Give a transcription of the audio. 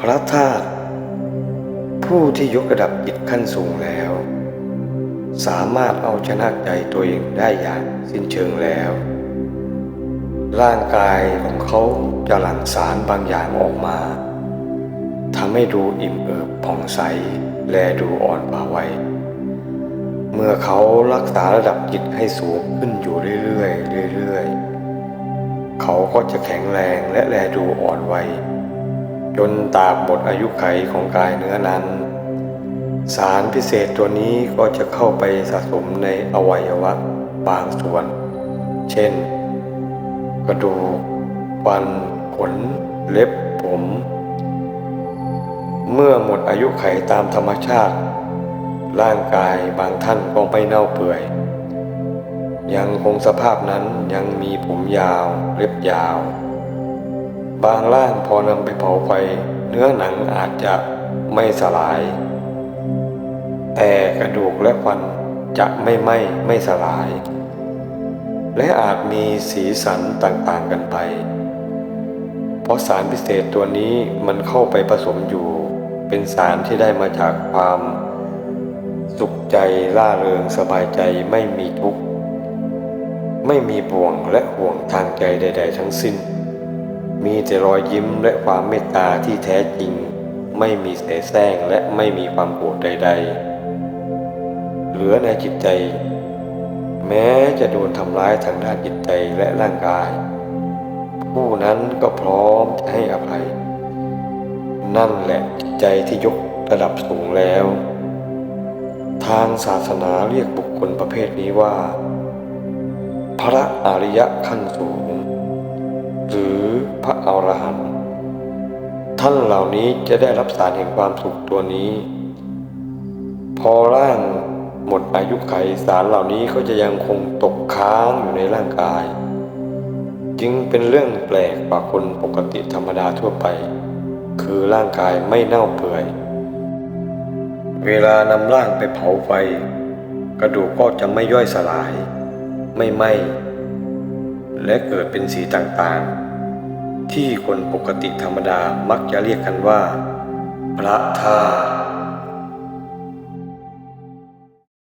พระธาตุผู้ที่ยกระดับจิตขั้นสูงแล้ว สามารถเอาชนะใจตัวเองได้อย่างสิ้นเชิงแล้ว ร่างกายของเขาจะหลั่งสารบางอย่างออกมาทำให้ดูอิ่มเอิบผ่องใสและดูอ่อนกว่าวัยเมื่อเขารักษาระดับจิตให้สูงขึ้นอยู่เรื่อยๆเรื่อยๆ เขาก็จะแข็งแรงและแลดูอ่อนวัย จนตาบหมดอายุไขของกายเนื้อนั้น สารพิเศษตัวนี้ก็จะเข้าไปสะสมในอวัยวะบางส่วน เช่น กระดูกฟันขน เล็บผม เมื่อหมดอายุไขตามธรรมชาติ ร่างกายบางท่านก็ไม่เน่าเปื่อย ยังคงสภาพนั้นยังมีผมยาว เล็บยาว บางร่างพอนำไปเผาไฟเนื้อหนังอาจจะไม่สลาย แต่กระดูกและฟันจะไม่ไหม้ไม่สลาย และอาจมีสีสันต่างๆกันไป เพราะสารพิเศษตัวนี้มันเข้าไปผสมอยู่ เป็นสารที่ได้มาจากความสุขใจล่าเริงสบายใจไม่มีทุกข์ ไม่มีบ่วงและห่วงทางใจใด ๆ ทั้งสิ้น มีแต่รอยยิ้มและความเมตตาที่แท้จริง ไม่มีเสแสร้งและไม่มีความโกรธใด ๆ เหลือในจิตใจ แม้จะโดนทำร้ายทางด้านจิตใจและร่างกาย ผู้นั้นก็พร้อมจะให้อภัย นั่นแหละจิตใจที่ยกระดับสูงแล้ว ทางศาสนาเรียกบุคคลประเภทนี้ว่า พระอริยะขั้นสูง รือพระอรหันต์ท่านเหล่านี้จะได้รับสารแห่งความสุขตัวนี้ พอร่างหมดอายุไขสารเหล่านี้ก็จะยังคงตกค้างอยู่ในร่างกาย จึงเป็นเรื่องแปลกกว่าคนปกติธรรมดาทั่วไป คือร่างกายไม่เน่าเปื่อย เวลานำร่างไปเผาไฟ กระดูกก็จะไม่ย่อยสลาย ไม่ไหม้และเกิดเป็นสีต่างๆ ที่คนปกติธรรมดามักจะเรียกกันว่า พระธาตุ